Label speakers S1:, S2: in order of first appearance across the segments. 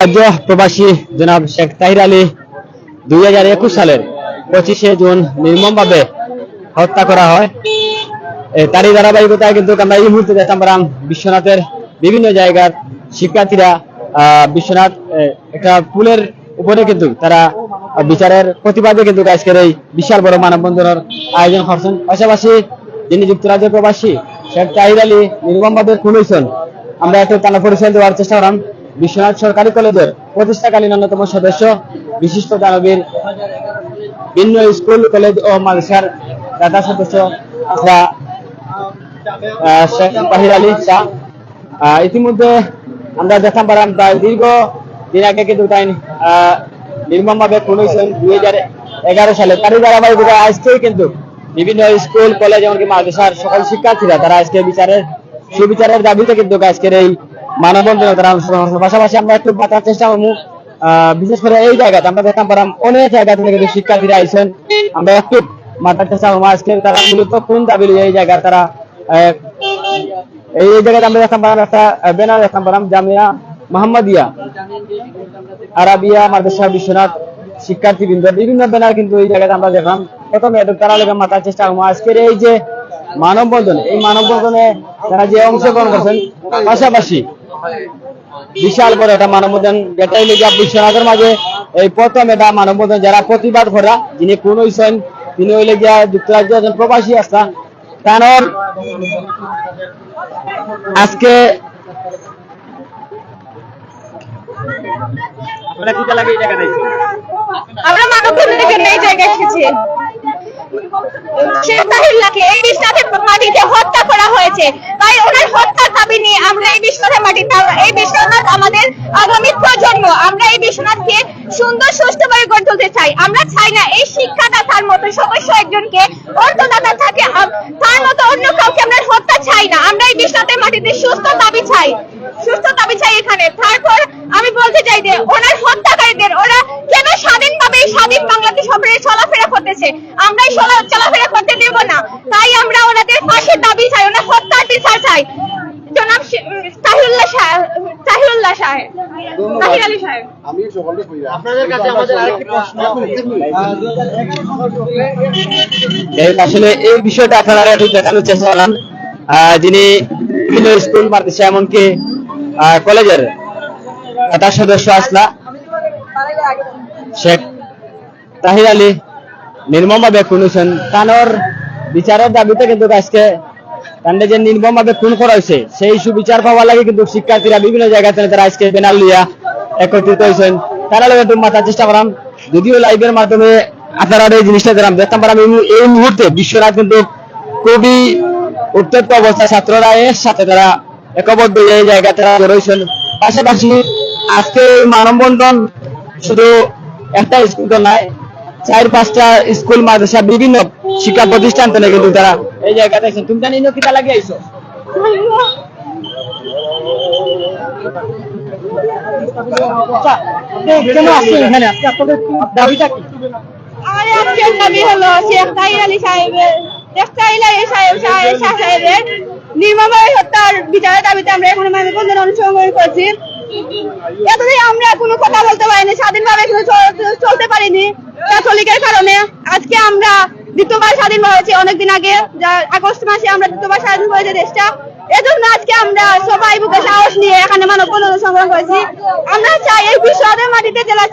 S1: রাজ্য প্রবাসী জনাব শেখ তাহির আলী দুই হাজার একুশ সালের পঁচিশে জুন নির্মমভাবে হত্যা করা হয়। তারই ধারাবাহিকতায় কিন্তু আমরা এই মুহূর্তে দেখতাম বিশ্বনাথের বিভিন্ন জায়গার শিক্ষার্থীরা বিশ্বনাথ একটা পুলের উপরে কিন্তু তারা বিচারের প্রতিবাদে কিন্তু আজকের এই বিশাল বড় মানববন্ধনের আয়োজন করছেন। পাশাপাশি যিনি যুক্তরাজ্যের প্রবাসী, শেখ তাহির আলী নির্মমভাবে খুন হয়েছেন, আমরা একটু তালা পরিচয় দেওয়ার চেষ্টা করলাম। বিশ্বনাথ সরকারি কলেজের প্রতিষ্ঠাকালীন অন্যতম সদস্য বিশিষ্ট দানবীর ভিন্ন স্কুল, কলেজ ও মাদ্রাসার দাতা সদস্য তাহির আলী শাহ। ইতিমধ্যে আমরা দেখতাম পারাম প্রায় দীর্ঘ দিন আগে কিন্তু তাই নির্মম ভাবে খুন হয়েছেন দুই হাজার এগারো সালে। তারই ধারাবাহিকতা আজকেই কিন্তু বিভিন্ন স্কুল, কলেজ, এমনকি মাদ্রাসার সকল শিক্ষার্থীরা তারা আজকে বিচারের সুবিচারের দাবিতে কিন্তু আজকের এই মানববন্ধনে তারা অংশগ্রহণ করছে। পাশাপাশি আমরা একটু বাঁচার চেষ্টা করব। বিশেষ করে এই জায়গাতে আমরা দেখতাম পারাম অনেক জায়গা থেকে কিন্তু শিক্ষার্থীরা আমরা একটু চেষ্টা করব। আজকে তারা মূলত কোন দাবি এই জায়গায় তারা এই জায়গাতে আমরা দেখতাম পারাম একটা ব্যানার দেখতাম পারাম জামিয়া মোহাম্মদিয়া আরাবিয়া মাদ্রাসা বিশ্বনাথ শিক্ষার্থীবৃন্দ, বিভিন্ন ব্যানার কিন্তু এই জায়গাতে আমরা দেখলাম। প্রথমে তারা লেগে মাথার চেষ্টা করব। আজকের এই যে মানববন্ধন, এই মানববন্ধনে তারা যে অংশগ্রহণ করছেন, পাশাপাশি বিশাল বড় একটা মানববন্ধন। যেটাই লেগে বিশ্বনাথের মাঝে এই প্রথম এটা মানববন্ধন যারা প্রতিবাদ করা যিনি কোন হইছেন তিনি হইলে গিয়া যুক্তরাজ্য একজন প্রবাসী আসতা তার আজকে আপনারা কি লাগে এই জায়গাটা
S2: আমরা থেকে এই জায়গায় এসেছি। শেখ তাহিল্লাকে এই মাটিতে হত্যা করা হয়েছে। তাই ওনার হত্যার দাবি নিয়ে আমরা এই বিশ্বনাথের মাটিতে এই বিশ্বনাথ আমাদের আগামী প্রজন্ম। আমরা এই বিশ্বনাথকে সুন্দর, সুষ্ঠুভাবে গড়ে তুলতে চাই। আমরা চাই না এই শিক্ষাদাতার মতো সদস্য একজনকে অর্থদাতা থাকে। তার মতো অন্য কাউকে আমরা হত্যা চাই না। আমরা এই বিশ্বনাথের মাটিতে সুস্থ দাবি চাই। সুস্থ দাবি চাই এখানে। তারপর আমি বলতে চাই যে ওনার হত্যাকারীদের, ওরা কেন স্বাধীনভাবে এই স্বাধীন বাংলাদেশ সফরে চলাফেরা করতেছে? আমরা চলাফেরা করতে দেব না। তাই আমরা ওনাদের ফাঁসির দাবি চাই, ওনার হত্যার বিচার চাই। উম, তাহিরুল্লাহ সাহেব তাহিরুল্লাহ সাহেব তাহির আলী সাহেব
S3: আপনাদের কাছে আমাদের আরেকটি প্রশ্ন।
S1: আসলে এই বিষয়টা আপনারা একটু দেখানোর চেষ্টা করলাম। যিনি বিভিন্ন স্কুল মাদ্রাসা এমনকি আহ, কলেজের তার সদস্য আসলা। শেখ তাহির আলী নির্মমভাবে খুন হয়েছেন। তানোর বিচারের দাবিতে কিন্তু আজকে তান্ডে যে নির্মমভাবে খুন করা হয়েছে সেই সুবিচার পাওয়ার লাগে কিন্তু শিক্ষার্থীরা বিভিন্ন জায়গা থেকে তারা আজকে ব্যানার লিয়া একত্রিত হয়েছেন। তারা লোক মাথার চেষ্টা করাম যদিও লাইভের মাধ্যমে আপনারা এই জিনিসটা দিলাম দেখতাম পারাম এই মুহূর্তে বিশ্বনাথ কিন্তু খুবই উত্তপ্ত অবস্থা। ছাত্ররা এর সাথে তারা একবদ্ধ এই জায়গায় তারা রয়েছেন পাশাপাশি আজকে মানববন্ধন শুধু একটা স্কুল তো নয় চার পাঁচটা স্কুল মাদ্রাসা বিভিন্ন শিক্ষা প্রতিষ্ঠান থেকে কিন্তু তারা। এই জায়গাতে আইসেন তুমি জানি কিতা লাগে আইসো আচ্ছা, কেন আসছেন এখানে? আজকে আপনাদের কি দাবিটা কি?
S2: আমাদের আজকের দাবি হলো শেখ তাহির আলী সাহেবের শেখ তাহির আলী সাহেব সাহেব সাহেবের নির্মমভাবে হত্যার বিচারের দাবিতে আমরা এখন মানববন্ধন অনুসরণ করছি। এতদিন আমরা কোনো কথা বলতে পারিনি স্বাধীনভাবে চল- চলতে পারিনি। ক্যাথলিকের কারণে আজকে আমরা দ্বিতীয়বার স্বাধীন হয়েছে অনেকদিন আগে, যা আগস্ট মাসে আমরা দ্বিতীয়বার স্বাধীন হয়েছে দেশটা। এজন্য আজকে আমরা সবাই বুকে সাহস নিয়ে এখানে মানববন্ধন সংগ্রহ করেছি। আমরা চাই এই বিশ্বদের মাটিতে জেলা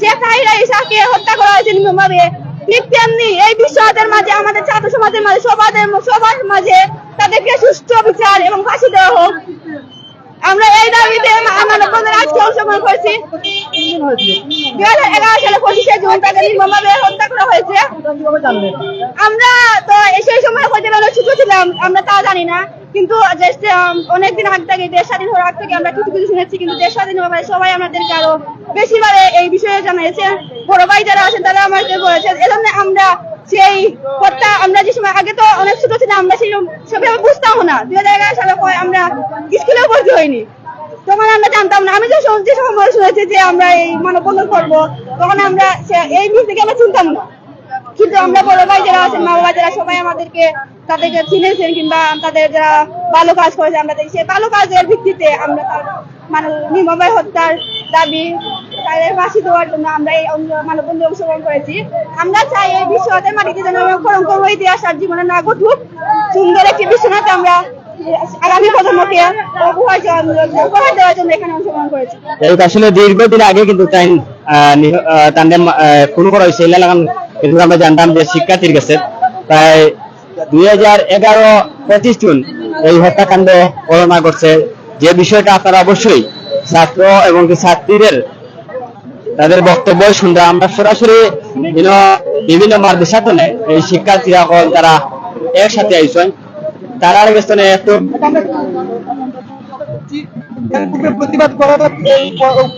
S2: শেখ তাহির ইসাকে হত্যা করা হয়েছে নির্মমভাবে ঠিক তেমনি এই বিশ্বদের মাঝে, আমাদের ছাত্র সমাজের মাঝে সবার সবার মাঝে তাদেরকে সুষ্ঠু বিচার এবং ফাঁসি দেওয়া হোক। আমরা এই দাবিতে মানববন্ধন আজকে অংশগ্রহণ করছি। দুই হাজার এগারো সালে পঁচিশে জুন তাকে নির্মমভাবে হত্যা করা হয়েছে। আমরা তো সেই সময় হয়তো অনেক ছোট ছিলাম, আমরা তা জানি না। কিন্তু দেশে অনেকদিন আগ থেকে, দেশ স্বাধীন হওয়ার আগ থেকে আমরা কিছু কিছু শুনেছি, কিন্তু দেশ স্বাধীন হওয়ার পরে সবাই আমাদেরকে আরও বেশিবারে এই বিষয়ে জানিয়েছে। বড় ভাই যারা আছেন, তারা আমাকে বলেছেন এজন্য আমরা সেই হত্যা আমরা যে সময়, আগে তো অনেক ছোট ছিলাম, আমরা সেই সেভাবে বুঝতাম না। দুই হাজার এগারো সালে পরে আমরা স্কুলেও ভর্তি হইনি। তখন আমরা জানতাম না। আমি যে যে সময় শুনেছি যে আমরা এই মানববন্ধন করব, তখন আমরা এই জিনিস থেকে আমরা চিনতাম না। কিন্তু আমরা বড় ভাই যারা আছেন, মা বাবা যারা সবাই আমাদেরকে তাদেরকে চিনেছেন কিংবা তাদের যারা ভালো কাজ করেছে, আমরা দেখি। সেই ভালো কাজের ভিত্তিতে আমরা তার মানে নির্মমভাবে হত্যার
S4: দাবি, তাদের ফাঁসি দেওয়ার জন্য আমরা এই মানববন্ধে অংশগ্রহণ করেছি। আমরা চাই এই বিশ্বনাথের মাটিতে যেন কলঙ্কর ইতিহাস আর জীবনে না ঘটুক। সুন্দর একটি বিশ্বনাথ আমরা
S1: আগে কিন্তু যে শিক্ষার্থীর কাছে দুই যে বিষয়টা আপনারা অবশ্যই ছাত্র এবং ছাত্রীদের তাদের বক্তব্য শুনতে আমরা সরাসরি বিভিন্ন মাদ্রাসাতনে এই শিক্ষার্থীরা হল তারা একসাথে আইসেন তারার পেছনে একটু
S5: প্রতিবাদ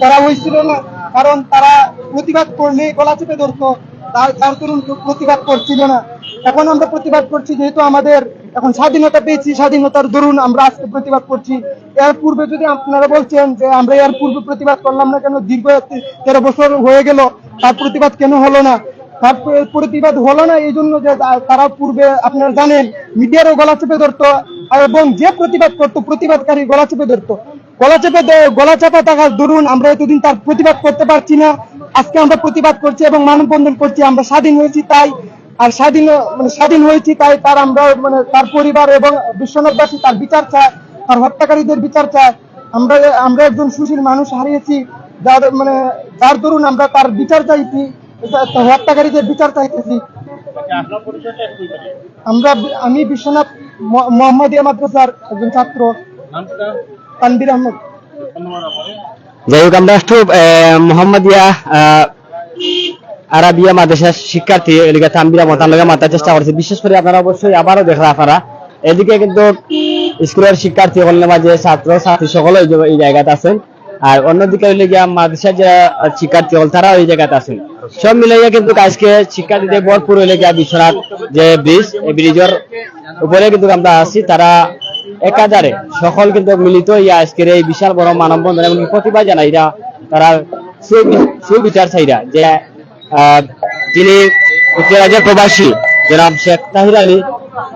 S5: করা হয়েছিল না, কারণ তারা প্রতিবাদ করলে গলা চেপে ধরতো। তার তার তরুণ প্রতিবাদ করছিল না। এখন আমরা প্রতিবাদ করছি যেহেতু আমাদের এখন স্বাধীনতা পেয়েছি, স্বাধীনতার দরুন আমরা আজকে প্রতিবাদ করছি। এর পূর্বে যদি আপনারা বলছেন যে আমরা এর পূর্বে প্রতিবাদ করলাম না কেন, দীর্ঘ তেরো বছর হয়ে গেল, তার প্রতিবাদ কেন হলো না? তার প্রতিবাদ হলো না এই জন্য যে তারা পূর্বে আপনারা জানেন, মিডিয়ারও গলা চেপে ধরতো, এবং যে প্রতিবাদ করতো, প্রতিবাদকারী গলা চেপে ধরতো। গলা চেপে গলা চাপা থাকার দরুন আমরা এতদিন তার প্রতিবাদ করতে পারছি না। আজকে আমরা প্রতিবাদ করছি এবং মানববন্ধন করছি, আমরা স্বাধীন হয়েছি, তাই আর স্বাধীন মানে স্বাধীন হয়েছি তাই তার আমরা মানে তার পরিবার এবং বিশ্বনাথবাসী তার বিচার চায়, তার হত্যাকারীদের বিচার চায়। আমরা আমরা একজন সুশীল মানুষ হারিয়েছি, যার মানে যার দরুন আমরা তার বিচার চাইছি হত্যাকারীদের বিচার চাইতেছি। আমরা, আমি বিশ্বনাথ মোহাম্মদিয়া মাদ্রাসার একজন ছাত্র। তানবির আহমদ।
S1: যাই হোক, আমরা মোহাম্মদিয়া আরাবিয়া মাদ্রাসার শিক্ষার্থী এদিকে তাম্বিরা মতান লগে মাতার চেষ্টা করছে। বিশেষ করে আপনারা অবশ্যই আবারও দেখরা আপনারা। এদিকে কিন্তু স্কুলের শিক্ষার্থী সকলের মাঝে ছাত্র, ছাত্রী সকল এই জায়গাতে আছেন। আর অন্যদিকে হইলে গিয়া মাদ্রাসার যারা শিক্ষার্থী হল, তারাও এই জায়গাতে আছেন। সব মিলাইয়া কিন্তু আজকে শিক্ষার্থীদের ভরপুর হইলে গিয়া বিশ্বনাথ যে ব্রিজ এই ব্রিজের উপরে কিন্তু আমরা আছি। তারা একাধারে সকল কিন্তু মিলিত ইয়া আজকের এই বিশাল বড় মানববন্ধন এবং প্রতিভা জানাই এরা তারা সুবিচার চাইরা যে যিনি যুক্তরাজ্যের প্রবাসী জনাব শেখ তাহির আলী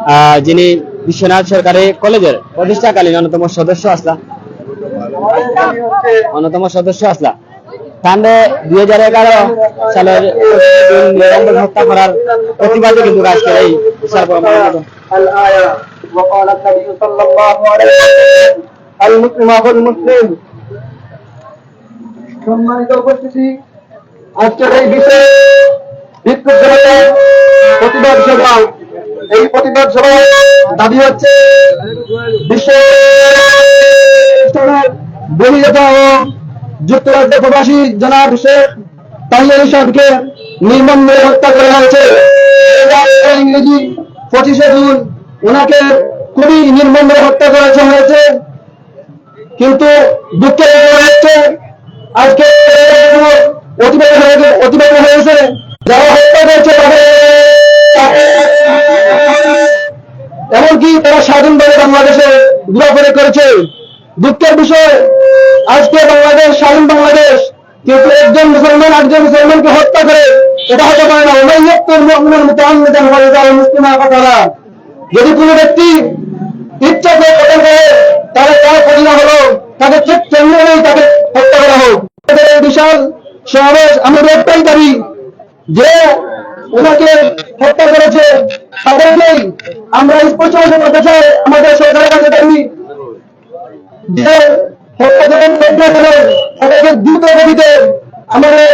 S1: আহ, যিনি বিশ্বনাথ সরকারি কলেজের প্রতিষ্ঠাকালীন অন্যতম সদস্য আসলা অন্যতম সদস্য আসলা কাণ্ডে দুই হাজার এগারো সালের নিরঞ্জন হত্যা করার প্রতিবাদে কিন্তু আজকের এই বিশাল বড় মানববন্ধন
S5: الآية وقال النبي صلى الله عليه وسلم المسلم أخو المسلم সম্মানিত উপস্থিতি আজকের এই বিষয়ে জনতা, প্রতিবাদ সভা। এই প্রতিবাদ সভার দাবি হচ্ছে বিশ্ব বহিরাতা ও যুক্তরাজ্য প্রবাসী জনাব শেখ তাইয়ার সাহেবকে নির্মমভাবে হত্যা করা হয়েছে। ইংরেজি পঁচিশে জুন ওনাকে খুবই নির্মমভাবে হত্যা করা হয়েছে। কিন্তু দুঃখের হচ্ছে, আজকে অতিবাহিত হয়ে হয়েছে যারা হত্যা করেছে এমনকি তারা স্বাধীনভাবে বাংলাদেশে ঘোরাফেরা করেছে। দুঃখের বিষয়, আজকে বাংলাদেশ, স্বাধীন বাংলাদেশ কিন্তু একজন মুসলমান একজন মুসলমানকে হত্যা করে, এটা হতে পারে না। উমাইয়াত্তর মুমিনের মুতাআম্মিদান ওয়া ইযা মুসলিমা কাতালা যদি কোনো ব্যক্তি ইচ্ছা করে কতল করে, তাহলে তার পরিণা হলো, তাকে ঠিক তেমনি তাকে হত্যা করা হোক। বিশাল সমাবেশ আমাদের একটাই দাবি। যে ওনাকে হত্যা করেছে, তাদেরকেই আমরা স্পষ্ট করতে চাই আমাদের সরকারের কাছে দাবি। যে হত্যা যখন করতে হলো তাদেরকে দ্রুত গতিতে আমাদের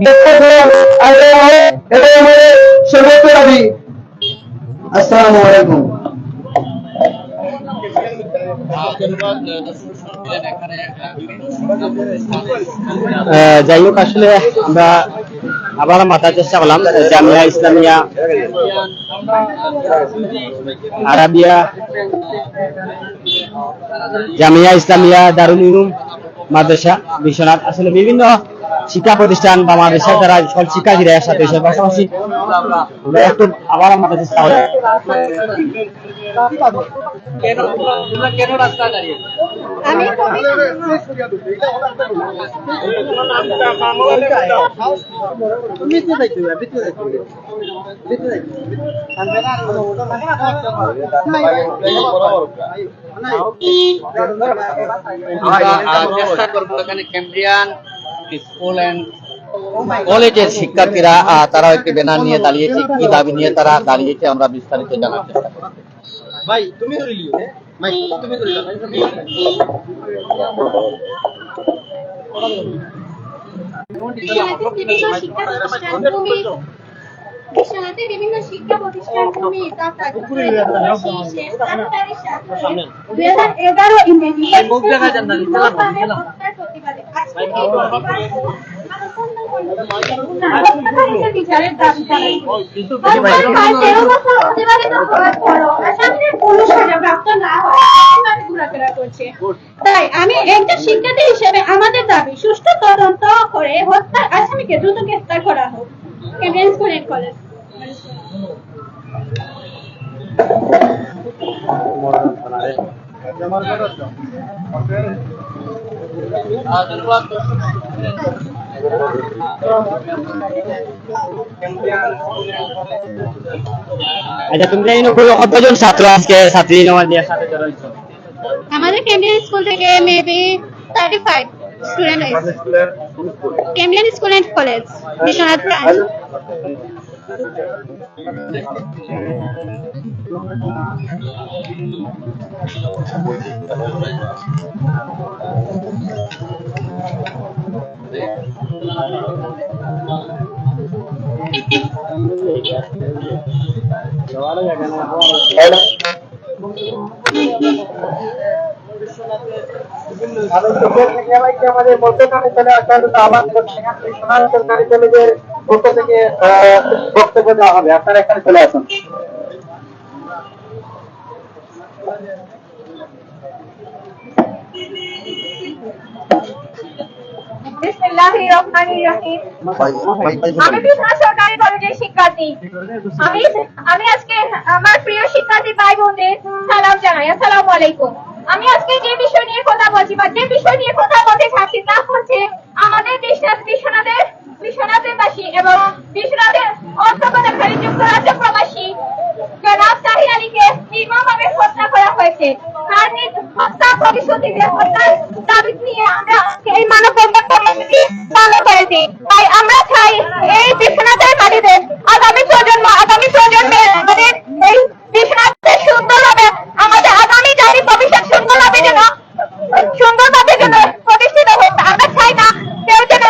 S5: গ্রেফতার করা আর এটাই আমাদের সর্বোচ্চ দাবি। আসসালামু আলাইকুম।
S1: যাই হোক, আসলে আমরা আবার মাথার চেষ্টা করলাম জামিয়া ইসলামিয়া, আরাবিয়া, জামিয়া ইসলামিয়া, দারুল উলুম মাদ্রাসা, বিশ্বনাথ। আসলে বিভিন্ন শিক্ষা প্রতিষ্ঠান বা মাদ্রাসা যারা সকল শিক্ষার্থীরা একসাথে এসে পাশাপাশি একটু আবার মাথার চেষ্টা
S6: আমরা চেষ্টা করব এখানে ক্যাম্ব্রিয়ান স্কুল এন্ড কলেজের শিক্ষার্থীরা আহ, তারাও একটি ব্যানার নিয়ে দাঁড়িয়েছে কি দাবি নিয়ে তারা দাঁড়িয়েছে আমরা বিস্তারিত জানার চেষ্টা করব।
S4: বিশ্বনাথের বিভিন্ন শিক্ষা প্রতিষ্ঠান ভূমি বিভিন্ন শিক্ষা প্রতিষ্ঠান ভূমি দুই হাজার এগারো ইংরেজি প্রতিবাদে। তাই আমি একজন শিক্ষার্থী হিসেবে আমাদের দাবি, সুষ্ঠু তদন্ত করে হত্যার আসামিকে দ্রুত গ্রেফতার করা হোক। স্কুল
S1: আচ্ছা তুমি না কতজন ছাত্র আজকে, ছাত্রী দিয়ে সাথে জড়ো হয়েছো?
S4: আমাদের কেন্দ্রীয় স্কুল থেকে মেবি থার্টি ফাইভ স্টুডেন্ট হয়েছে কেমলিয়ান school and college Biswanath
S5: branch চোখের মিডিয়ামাইকে আমাদের মধ্যখানে চলে আসার জন্য আহ্বান করছি সোনার সরকারি কলেজের পক্ষ থেকে বক্তব্য দেওয়া হবে আপনারা এখানে চলে আসুন
S4: রহমানির রহিম আমি সরকারি শিক্ষার্থী। আমি আজকে আমার প্রিয় শিক্ষার্থী আলাইকুম। আমি আজকে যে বিষয় নিয়ে কথা বলছি বা যে বিষয় নিয়ে কথা বলতে আমাদের বিশ্বনাথ বিশ্বনাথের বিশ্বনাথের বাসী এবং বিশ্বনাথের অর্থকথাকারী যুক্তরাজ্য প্রবাসী জনাব তাহির আলীকে নির্মমভাবে হত্যা করা হয়েছে। তার হত্যা প্রতিশ্রুতিতে হত্যার দাবি নিয়ে আমরা এই মানববন্ধন কর্মসূচি পালন করেছি। তাই আমরা চাই এই বিশ্বনাথের মাটিতে আগামী প্রজন্ম, আগামী প্রজন্মে আমাদের এই বিশ্বনাথের সুন্দরভাবে আমাদের আগামী জাতি ভবিষ্যৎ সুন্দরভাবে যেন সুন্দরভাবে যেন প্রতিষ্ঠিত হোক আমরা চাই না কেউ যেন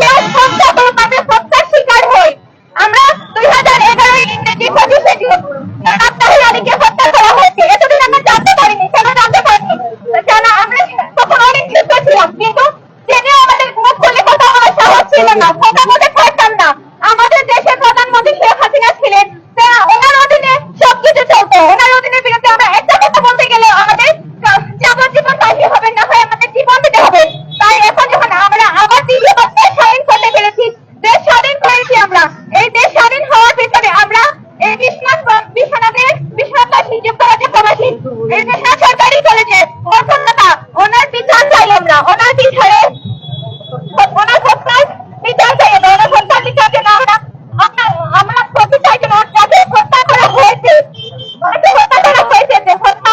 S4: কেউ হত্যা করবে হত্যার শিকার হয় আমরা দুই হাজার এগারো ইংরেজি পঁচিশে জুন জনাব তাহির আলীকে হত্যা করা হয়েছে এতদিন আমরা জানতে পারিনি কেন জানতে পারিনি কেন আমরা তখন অনেক যুদ্ধ ছিলাম কিন্তু জেনে আমাদের মুখ খুলে কথা বলার সাহস ছিল না কথা বলতে পারতাম না আমাদের দেশের প্রধানমন্ত্রী শেখ হাসিনা ছিলেন তা ওনার অধীনে সবকিছু চলতো ওনার অধীনে বিরুদ্ধে আমরা একটা কথা বলতে গেলে আমাদের যাবজ্জীবন ফাঁসি হবে না হয় আমাদের জীবন দিতে হবে তাই এখন যখন আমরা আবার দ্বিতীয় দেশ স্বাধীন করতে পেরেছি দেশ স্বাধীন করেছি আমরা এই দেশ স্বাধীন হওয়ার পেছনে আমরা এই বিশ্বনাথ বিশ্বনাথের বিশ্বনাথবাসী যুক্তরাজ্যে প্রবাসী এই বিশ্বনাথ সরকারি কলেজে অর্থনতা ওনার বিচার চাই আমরা ওনার বিচারে ওনার হত্যার বিচার চাই আমরা ওনার হত্যার বিচার যেন আমরা আমরা আমরা প্রতি চাই যেন যাদের হত্যা করা হয়েছে যাদের হত্যা করা হয়েছে যে হত্যা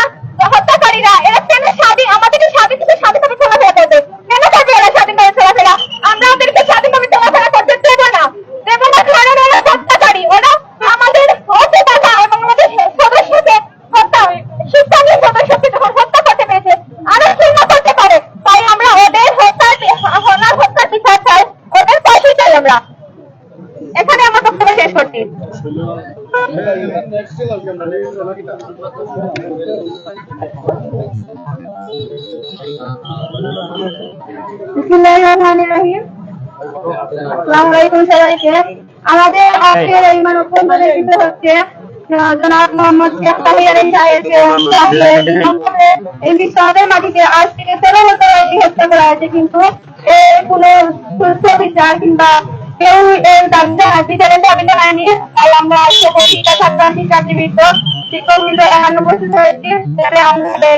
S4: হত্যাকারীরা এরা কেন স্বাধীন আমাদেরকে স্বাধীন থেকে স্বাধীনভাবে চলাফেরা করবে কেন করবে এরা স্বাধীনভাবে চলাফেরা আমরা ওদেরকে স্বাধীনভাবে চলাফেরা করতে দেব না দেব না কারণ ওরা হত্যাকারী ওরা আমাদের অসুবিধা এবং আমাদের সদস্যকে হত্যা শিক্ষাঙ্গের সদস্যকে যখন হত্যা করতে পেরেছে আরও শূন্য করতে পারে তাই আমরা ওদের হত্যার ওনার হত্যার বিচার চাই ওদের ফাঁসি চাই আমরা এখানে আমার বক্তব্য শেষ করছি বিসমিল্লাহিররহমানিররহিম আসসালামু আলাইকুম সবাইকে আমাদের আজকের এই মানববন্ধনের বিষয় হচ্ছে আহ, জনাব মোহাম্মদ শেখ তাহির আলী সাহেবকে এই বিশ্বনাথের মাটিতে আজ থেকে তেরো বছর আগে হত্যা করা হয়েছে কিন্তু এর কোনো সুস্থ বিচার কিংবা কেউ এর দাবিতে বিচারের দাবিতে হয়নি তাই আমরা আজকে শিক্ষা ছাত্র শিক্ষার্থীবৃন্দ শিক্ষক বৃন্দ এখানে উপস্থিত হয়েছি যাতে আমাদের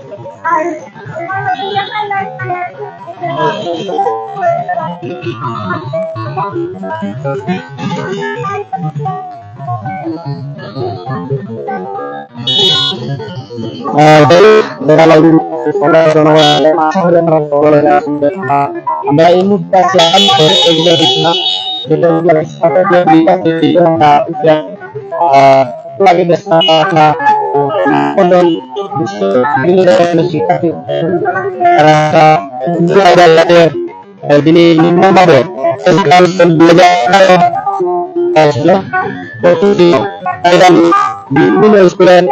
S7: বিশ্বাসে এই সমস্ত হয়েছে আর
S1: আমরা এই মুহূর্তে আছি আগামীতে এগুলো দেখলাম যেটা এগুলো সাথে দিয়ে বিকাশ দিয়ে আমরা এটা লাগে দেখলাম আমরা কোন বিভিন্ন ধরনের শিক্ষার্থী তারা যিনি নিম্নভাবে বিভিন্ন স্কুলের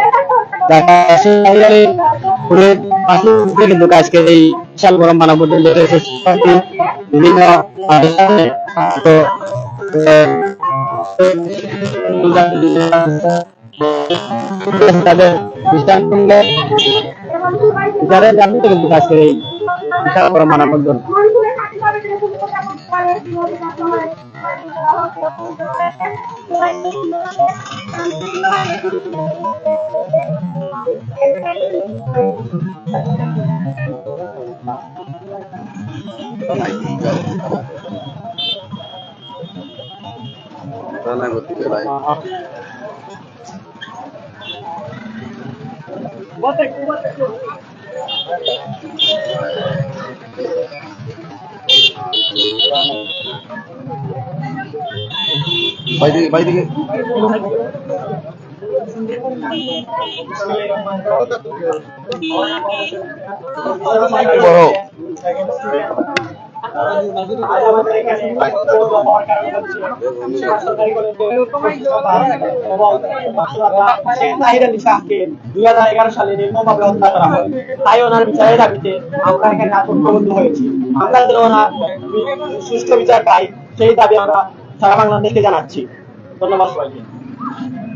S1: দেখা স্কুলের পাশে কিন্তু আজকে এই বিশাল বড় মানব শিক্ষার্থী বিভিন্ন প্রতিষ্ঠানে তো তাদের খ্রিস্টান যারা জানতে কিন্তু আজকে এই বিশাল বড় মানববন্ধন
S8: বাইদিকে বাইদিকে বড়
S1: তাহির আলী শাহকে দুই হাজার এগারো সালে নির্মমভাবে হত্যা করা হয় তাই ওনার বিচারের দাবিতে আমরা এখানে ঐক্যবদ্ধ হয়েছি। আমরা ওনার বিচার পাই সেই দাবি আমরা সারা বাংলাদেশকে জানাচ্ছি ধন্যবাদ সবাইকে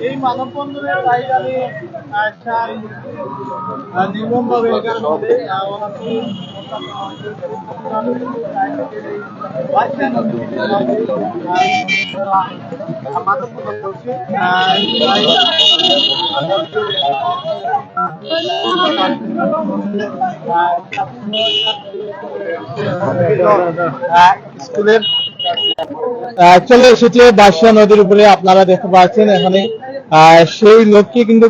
S3: এই মানববন্ধনের তাহির আলী নির্মম ভাবে এখানে মধ্যে স্কুলের চলে এসেছে বাসা নদীর উপরে আপনারা দেখতে পাচ্ছেন এখানে। সেই লোককে কিন্তু